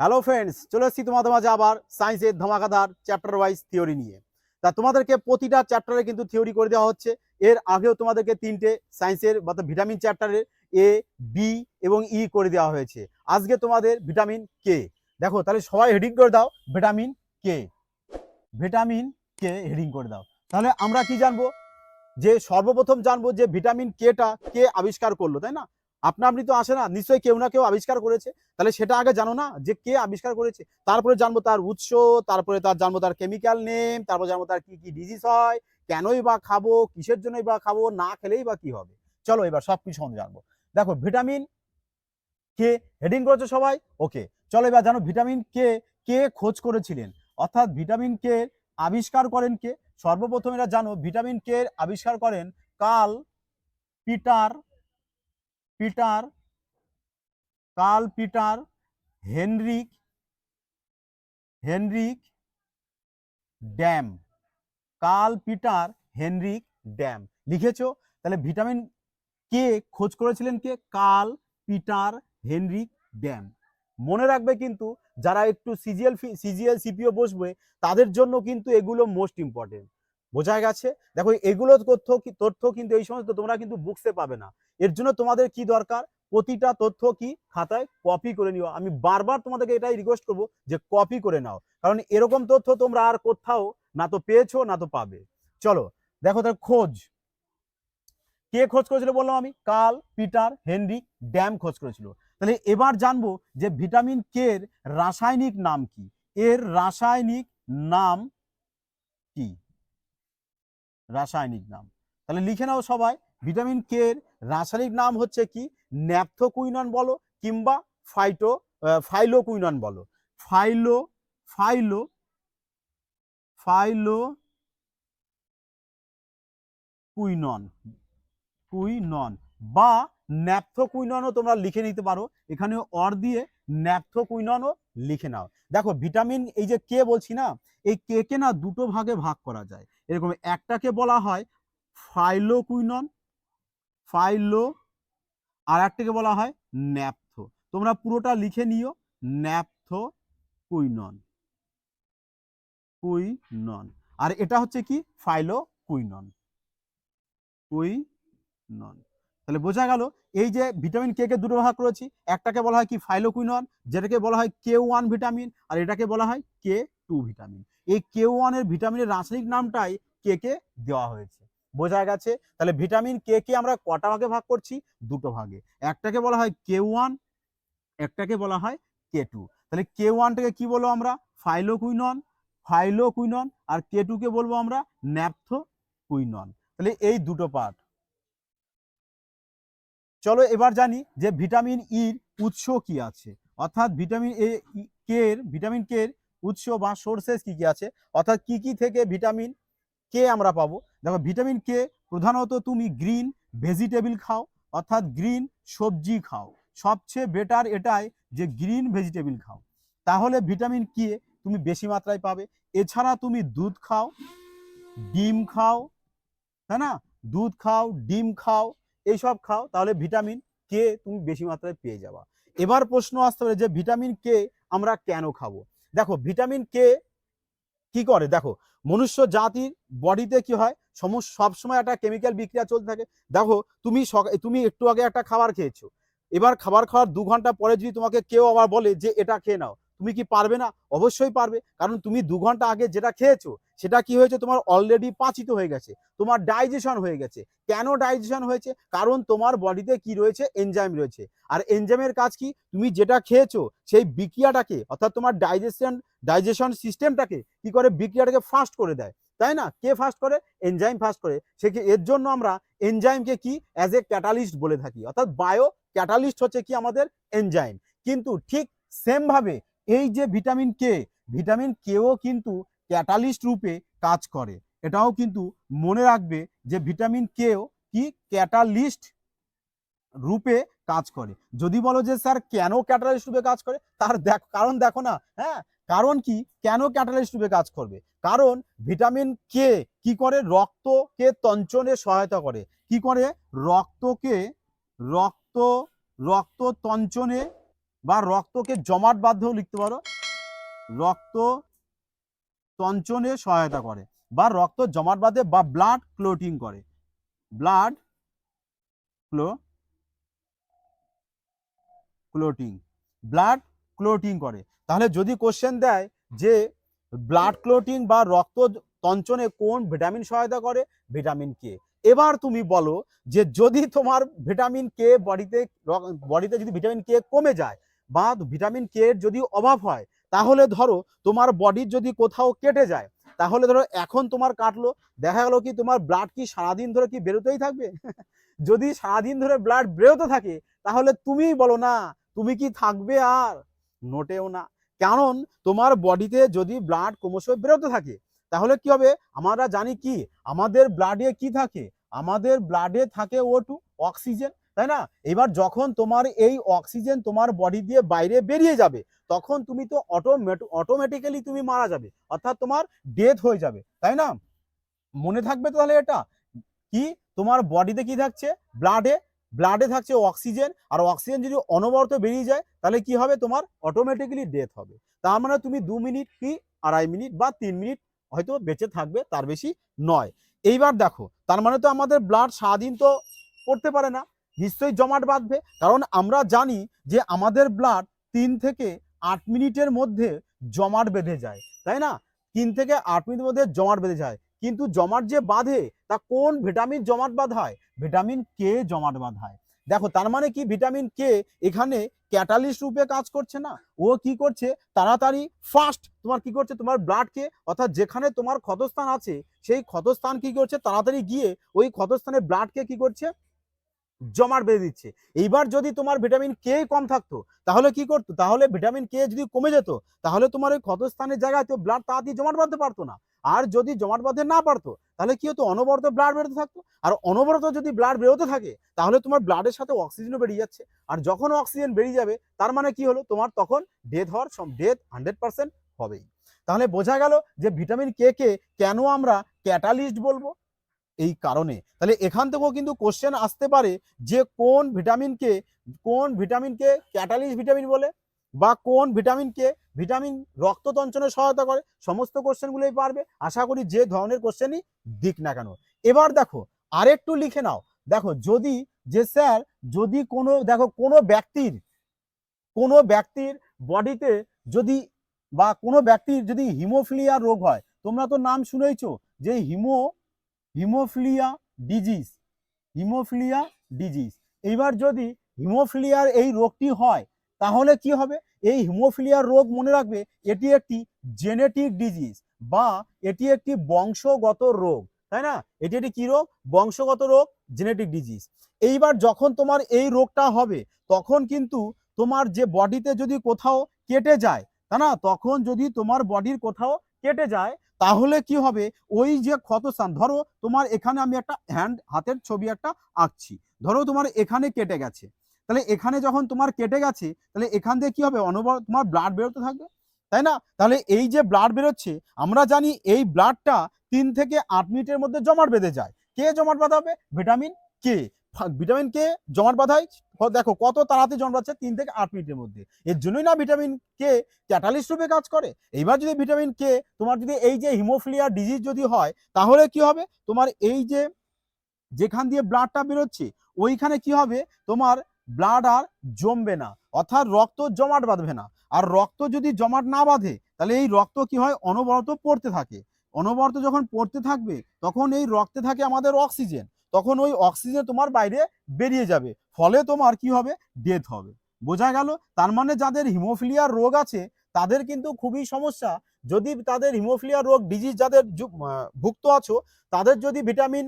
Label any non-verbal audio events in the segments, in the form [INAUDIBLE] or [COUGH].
Hello friends চলে এসেছি তোমাদের মাঝে আবার সায়েন্সের ধামাকাধার চ্যাপ্টার ওয়াইজ থিওরি নিয়ে। তা তোমাদেরকে প্রতিটা চ্যাপ্টারে কিন্তু থিওরি করে দেওয়া হচ্ছে। এর আগেও তোমাদেরকে তিনটে সায়েন্সের অর্থাৎ ভিটামিন চ্যাপ্টারের এ বি এবং ই করে দেওয়া হয়েছে। আজকে তোমাদের ভিটামিন কে দেখো, তাহলে সবাই হেডিং করে দাও vitamin K vitamin K heading করে দাও। তাহলে আমরা কি জানব? যে সর্বপ্রথম জানব যে ভিটামিন কেটা কে আবিষ্কার করল, তাই না? আপনা আপনি তো আসে না, নিশ্চয়ই কেউ না কেউ আবিষ্কার করেছে। তাহলে সেটা আগে জানো না যে কে আবিষ্কার করেছে। তারপরে জানব তার উৎস, তারপরে তার জানব তার কেমিক্যাল নেম তারপর জানব তার কি কি ডিজিজ হয়, কেনই বা খাব, কিসের জন্যই বা খাব, না খেলেই বা কি হবে। চলো এবার সব কিছু সম্বন্ধে জানব। দেখো ভিটামিন কে হেডিং করেছ সবাই? ওকে চলো এবার জানো ভিটামিন কে কে খোঁজ করেছিলেন? অর্থাৎ ভিটামিন কে আবিষ্কার করেন কে? সর্বপ্রথম এরা জানো ভিটামিন কে আবিষ্কার করেন Carl Peter Peter, Carl Peter, Henrik Henrik Dam, Carl Peter, Henrik Dam. লিখেছ? তাহলে ভিটামিন কে খোঁজ করেছিলেন কে? Carl Peter, Henrik Dam. মনে রাখবে কিন্তু যারা একটু সিজিএল সিজিএল, সিপিও বসবে, তাদের জন্য কিন্তু এগুলো মোস্ট ইম্পর্টেন্ট বোঝা গেছে? দেখো, এগুলো তথ্য তথ্য কিন্তু এই সমস্ত তোমরা কিন্তু বুকসে পাবে না। এর জন্য তোমাদের কি দরকার? প্রতিটা তথ্য কি খাতায় কপি করে নিও। আমি বারবার তোমাদেরকে এটাই রিকোয়েস্ট করব যে কপি করে নাও। কারণ এরকম তথ্য তোমরা আর কোথাও না তো পেয়েছ, না তো পাবে। চলো, দেখো তার খোঁজ। কে খোঁজ করেছিল বললাম আমি? কাল পিটার হেনরি ড্যাম খোঁজ করেছিল। তাহলে এবার জানব যে ভিটামিন কে এর রাসায়নিক নাম কি? এর রাসায়নিক নাম কি? রাসায়নিক নাম। তাহলে লিখে নাও সবাই, ভিটামিন কে এর রাসায়নিক নাম হচ্ছে কি? ন্যাপথোকুইনন বলো কিংবা ফাইটো ফাইলোকুইনন বলো। ফাইলো ফাইলো ফাইলো কুইনন কুইনন বা ন্যাপথোকুইননও তোমরা লিখে নিতে পারো। এখানে অর দিয়ে ন্যাপথোকুইননও লিখে নাও। দেখো, ভিটামিন এই যে কে বলছি না, এই কে কে না দুটো ভাগে ভাগ করা যায়। এরকম একটাকে বলা হয় ফাইলোকুইনন, ফাইলো, আর একটাকে বলা হয় ন্যাপথো। তোমরা পুরোটা লিখে নিও ন্যাপথো কুইনন। কুইনন আর এটা হচ্ছে কি? Phylloquinone quinone. তাহলে বোঝা গেল এই যে ভিটামিন কে কে দুটো ভাগ করেছি, একটাকে বলা হয় কি ফাইলোকুইনন, যেটাকে বলা হয় কে ওয়ান ভিটামিন, আর এটাকে বলা হয় কে টু ভিটামিন। এই কে ওয়ানের ভিটামিনের রাসায়নিক নামটাই কে কে দেওয়া হয়েছে। বোঝা গেছে? তাহলে ভিটামিন কে কে আমরা কটা ভাগে ভাগ করছি? দুটো ভাগে। একটাকে বলা হয় কে ওয়ান, একটাকে বলা হয় কে টু। তাহলে কে ওয়ানটাকে কি বলব আমরা? ফাইলোকুইনন ফাইলোকুইনন, আর কে টুকে বলব আমরা? ন্যাপথো কুইনন তাহলে এই দুটো পার্ট চলো এবার জানি যে ভিটামিন ইর উৎস কি আছে। অর্থাৎ ভিটামিন এ কে এর, ভিটামিন কে এর উৎস বা সোর্সেস কি কি আছে? অর্থাৎ কি কি থেকে ভিটামিন কে আমরা পাবো? দেখো, ভিটামিন কে প্রধানত তুমি গ্রিন ভেজিটেবল খাও, অর্থাৎ গ্রিন সবজি খাও। সবচেয়ে বেটার এটাই যে গ্রিন ভেজিটেবল খাও। তাহলে ভিটামিন কে তুমি বেশি মাত্রায় পাবে। এছাড়া তুমি দুধ খাও, ডিম খাও, তাই না? দুধ খাও, ডিম খাও এইসব খাও, তাহলে ভিটামিন কে তুমি বেশি মাত্রায় পেয়ে যাবা। এবার প্রশ্ন আসতে পারে যে ভিটামিন কে আমরা কেন খাব? দেখো, ভিটামিন কে কি করে? দেখো, মনুষ্য জাতির বডিতে কি হয়? সমস্ত সবসময় একটা কেমিক্যাল বিক্রিয়া চলতে থাকে। দেখো, তুমি তুমি একটু আগে একটা খাবার খেয়েছো। এবার খাবার খাওয়ার দু ঘণ্টা পরে যদি তোমাকে কেউ আবার বলে যে এটা খেয়ে নাও তুমি কি পারবে না? অবশ্যই পারবে। কারণ তুমি দু ঘণ্টা আগে যেটা খেয়েছো, সেটা কি হয়েছে? তোমার অলরেডি পাচিত হয়ে গেছে। তোমার ডাইজেশন হয়ে গেছে। কেন ডাইজেশন হয়েছে? কারণ তোমার বডিতে কি রয়েছে? এনজাইম রয়েছে। আর এনজাইমের কাজ কি? তুমি যেটা খেয়েছো, সেই বিক্রিয়াটাকে, অর্থাৎ তোমার ডাইজেশন ডাইজেশন সিস্টেমটাকে কি করে? বিক্রিয়াটাকে ফাস্ট করে দেয়। তাই না? কে ফাস্ট করে? এনজাইম ফাস্ট করে। সে কি? এর জন্য আমরা এনজাইমকে কি অ্যাজ এ ক্যাটালিস্ট বলে থাকি। অর্থাৎ বায়ো ক্যাটালিস্ট হচ্ছে কি? আমাদের এনজাইম কিন্তু ঠিক সেম ভাবে এই যে ভিটামিন কে, ভিটামিন কেও কিন্তু ক্যাটালিস্ট রূপে কাজ করে। এটাও কিন্তু মনে রাখবে যে ভিটামিন কেও কি ক্যাটালিস্ট রূপে কাজ করে। যদি বলো যে স্যার কেন ক্যাটালিস্ট রূপে কাজ করে? তার দেখ, কারণ দেখো না হ্যাঁ? কারণ কি? কেন ক্যাটালিস্ট রূপে কাজ করবে? কারণ ভিটামিন কে কি করে? রক্তকে তঞ্চনে সহায়তা করে। কি করে? রক্তকে, রক্ত রক্ত তঞ্চনে বা রক্তকে জমাট বাঁধতেও লিখতে পারো। রক্ত তঞ্চনে সহায়তা করে বা রক্ত জমাট বাঁধে বা ব্লাড ক্লোটিং করে। Blood clo clotting blood clotting করে। তাহলে যদি কোশ্চেন দেয় যে ব্লাড ক্লোটিং বা রক্ত তঞ্চনে কোন ভিটামিন সহায়তা করে? ভিটামিন কে এবার তুমি বলো যে যদি তোমার ভিটামিন কে বডিতে বডিতে যদি ভিটামিন কে কমে যায় বা ভিটামিন কে এর যদি অভাব হয়, তাহলে ধরো তোমার বডির যদি কোথাও কেটে যায়, তাহলে ধরো এখন তোমার কাটলো, দেখা গেলো কি তোমার ব্লাড কি সারাদিন ধরে কি বেরোতেই থাকবে? [LAUGHS] যদি সারাদিন ধরে ব্লাড বেরোতে থাকে, তাহলে তুমিই বলো না, তুমি কি থাকবে আর? নোটেও না। কারণ তোমার বডিতে যদি ব্লাড ক্রমশ বেরোতে থাকে, তাহলে কি হবে? আমরা জানি কি, আমাদের ব্লাডে কি থাকে? আমাদের ব্লাডে থাকে ও টু অক্সিজেন তাই না? এবার যখন তোমার এই অক্সিজেন তোমার বডি দিয়ে বাইরে বেরিয়ে যাবে, তখন তুমি তো অটোমেট অটোমেটিক্যালি তুমি মারা যাবে, অর্থাৎ তোমার ডেথ হয়ে যাবে, তাই না? মনে থাকবে তাহলে এটা? কি? তোমার বডিতে কি থাকছে? ব্লাডে ব্লাডে থাকছে অক্সিজেন আর অক্সিজেন যদি অনবরত বেরিয়ে যায়, তাহলে কি হবে? তোমার অটোমেটিক্যালি ডেথ হবে। তার মানে তুমি দু মিনিট কি? আড়াই মিনিট বা তিন মিনিট হয়তো বেঁচে থাকবে, তার বেশি নয়। এইবার দেখো, তার মানে তো আমাদের ব্লাড সারাদিন তো পড়তে পারে না। নিশ্চয়ই জমাট বাঁধবে। কারণ আমরা জানি যে আমাদের ব্লাড তিন থেকে আট মিনিটের মধ্যে জমাট বেঁধে যায়, তাই না? তিন থেকে আট মিনিটের মধ্যে জমাট বেঁধে যায়। কিন্তু জমাট যে বাঁধে, তা কোন ভিটামিন জমাট বাঁধায়? ভিটামিন কে জমাট বাঁধায়। দেখো, তার মানে কি? ভিটামিন কে এখানে ক্যাটালিস্ট রূপে কাজ করছে না। ও কি করছে? তাড়াতাড়ি ফাস্ট তোমার কি করছে? তোমার ব্লাডকে অর্থাৎ যেখানে তোমার ক্ষতস্থান আছে, সেই ক্ষতস্থান কি করছে? তাড়াতাড়ি গিয়ে ওই ক্ষতস্থানে ব্লাডকে কি করছে? জমাট বেঁধে দিচ্ছে। এইবার যদি তোমার ভিটামিন কে কম থাকতো, তাহলে কি করতো? তাহলে ভিটামিন কে যদি কমে যেত, তাহলে তোমার ওই ক্ষতস্থানের জায়গায় তো ব্লাড তাড়াতাড়ি জমাট বাঁধতে পারতো না। আর যদি জমাট বাঁধতে না পারতো, তাহলে কি হতো? অনবরত ব্লাড বেরোতে থাকতো। আর অনবরত যদি ব্লাড বেরোতে থাকে, তাহলে তোমার ব্লাডের সাথে অক্সিজেনও বেরিয়ে যাচ্ছে। আর যখন অক্সিজেন বেরিয়ে যাবে, তার মানে কি হলো? তোমার তখন ডেথ হওয়ার ডেথ হান্ড্রেড পার্সেন্ট হবেই। তাহলে বোঝা গেল যে ভিটামিন কে কে কেন আমরা ক্যাটালিস্ট বলব? এই কারণে। তাহলে এখান থেকেও কিন্তু কোশ্চেন আসতে পারে যে কোন ভিটামিনকে কোন ভিটামিনকে ক্যাটালিস্ট ভিটামিন বলে বা কোন ভিটামিনকে ভিটামিন রক্ততঞ্চনে সহায়তা করে, সমস্ত কোশ্চেনগুলোই পারবে। আশা করি যে ধরনের কোশ্চেনই দিক না কেন। এবার দেখো, আরেকটু লিখে নাও। দেখো, যদি, যে স্যার যদি কোনো, দেখো, কোনো ব্যক্তির কোনো ব্যক্তির বডিতে যদি বা কোনো ব্যক্তির যদি হিমোফিলিয়া রোগ হয়, তোমরা তো নাম শুনেইছো যে haemo haemophilia disease haemophilia disease. এইবার যদি হিমোফিলিয়ার এই রোগটি হয়, তাহলে কি হবে? এই হিমোফিলিয়ার রোগ মনে রাখবে, এটি একটি জেনেটিক ডিজিজ বা এটি একটি বংশগত রোগ, তাই না? এটি একটি কি রোগ? বংশগত রোগ, জেনেটিক ডিজিজ। এইবার যখন তোমার এই রোগটা হবে, তখন কিন্তু তোমার যে বডিতে যদি কোথাও কেটে যায়, তাই না? তখন যদি তোমার বডির কোথাও কেটে যায় তাহলে কি হবে? ওই যে ক্ষতস্থান ধরো তোমার এখানে আমি একটা হ্যান্ড হাতের ছবি একটা আঁকছি। ধরো তোমার এখানে কেটে গেছে। তাহলে এখানে যখন তোমার কেটে গেছে, তাহলে এখান থেকে কি হবে? অনবর তোমার ব্লাড বেরোতে থাকবে। তাই না? তাহলে এই যে ব্লাড বেরোচ্ছে, আমরা জানি এই ব্লাডটা তিন থেকে আট মিনিটের মধ্যে জমাট বেঁধে যায়। কে জমাট বাঁধাবে? ভিটামিন কে ভিটামিন কে জমাট বাঁধায় দেখো কত তাড়াতাড়ি জমাট বাঁধছে, তিন থেকে আট মিনিটের মধ্যে। এর জন্যই না ভিটামিন কে ক্যাটালিস্ট রূপে কাজ করে। এইবার যদি ভিটামিন কে তোমার যদি এই যে হিমোফিলিয়া ডিজিজ যদি হয়, তাহলে কি হবে? তোমার এই যে, যেখান দিয়ে ব্লাডটা বেরোচ্ছে, ওইখানে কি হবে? তোমার ব্লাড আর জমবে না। অর্থাৎ রক্ত জমাট বাঁধবে না। আর রক্ত যদি জমাট না বাঁধে, তাহলে এই রক্ত কি হয়? অনবরত পড়তে থাকে। অনবরত যখন পড়তে থাকবে, তখন এই রক্তে থাকে আমাদের অক্সিজেন তখন ওই অক্সিজেন তোমার বাইরে বেরিয়ে যাবে। ফলে তোমার কি হবে? ডেথ হবে। বোঝা গেল? তার মানে যাদের হিমোফিলিয়ার রোগ আছে, তাদের কিন্তু খুবই সমস্যা। যদি তাদের হিমোফিলিয়া রোগ ডিজিজ যাদের ভুক্ত আছো, তাদের যদি ভিটামিন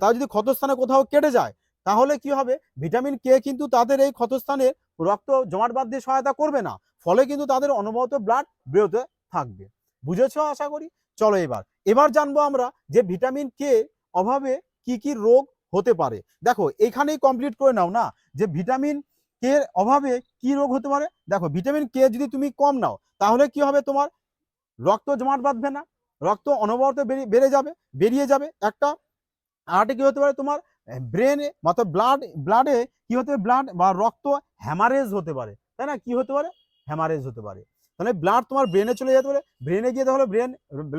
তাদের যদি ক্ষতস্থানে কোথাও কেটে যায়, তাহলে কি হবে? ভিটামিন কে কিন্তু তাদের এই ক্ষতস্থানে রক্ত জমাট বাঁধতে সহায়তা করবে না। ফলে কিন্তু তাদের অনবরত ব্লাড বেরোতে থাকবে। বুঝেছ আশা করি? চলো এবার। এবার জানব আমরা যে ভিটামিন কে অভাবে কি কি রোগ হতে পারে? দেখো, এখানেই কমপ্লিট করে নাও না, যে ভিটামিন কে অভাবে কি রোগ হতে পারে? দেখো ভিটামিন কে যদি তুমি কম নাও, তাহলে কি হবে তোমার? রক্ত জমাট বাঁধবে না, রক্ত অনবরত বেড়ে যাবে, বেরিয়ে যাবে। একটা আরেকটা কি হতে পারে তোমার? ব্রেনে অর্থাৎ ব্লাড ব্লাডে কি হতে পারে? ব্লাড বা রক্ত হ্যামারেজ হতে পারে, তাই না? কি হতে পারে? হ্যামারেজ হতে পারে। তাহলে ব্লাড তোমার ব্রেনে চলে যেতে পারে। ব্রেনে গিয়ে তাহলে ব্রেন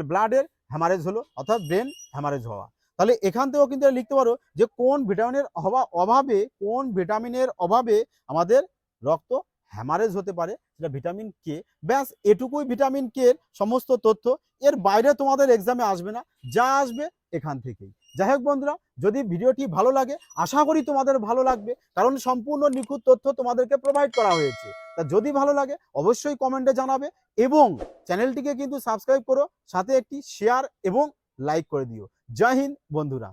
ব্লাডের হ্যামারেজ হলো, অর্থাৎ ব্রেন হ্যামারেজ হওয়া। তাহলে এখান থেকেও কিন্তু লিখতে পারো যে কোন ভিটামিনের অভাব, অভাবে, কোন ভিটামিনের অভাবে আমাদের রক্ত হ্যামারেজ হতে পারে, সেটা ভিটামিন কে ব্যাস, এটুকুই ভিটামিন কে এর সমস্ত তথ্য। এর বাইরে তোমাদের এক্সামে আসবে না, যা আসবে এখান থেকেই। যাই হোক বন্ধুরা, যদি ভিডিওটি ভালো লাগে, আশা করি তোমাদের ভালো লাগবে, কারণ সম্পূর্ণ নিখুঁত তথ্য তোমাদেরকে প্রোভাইড করা হয়েছে। তা যদি ভালো লাগে, অবশ্যই কমেন্টে জানাবে এবং চ্যানেলটিকে কিন্তু সাবস্ক্রাইব করো, সাথে একটি শেয়ার এবং লাইক করে দিও। জয় হিন্দ বন্ধুরা।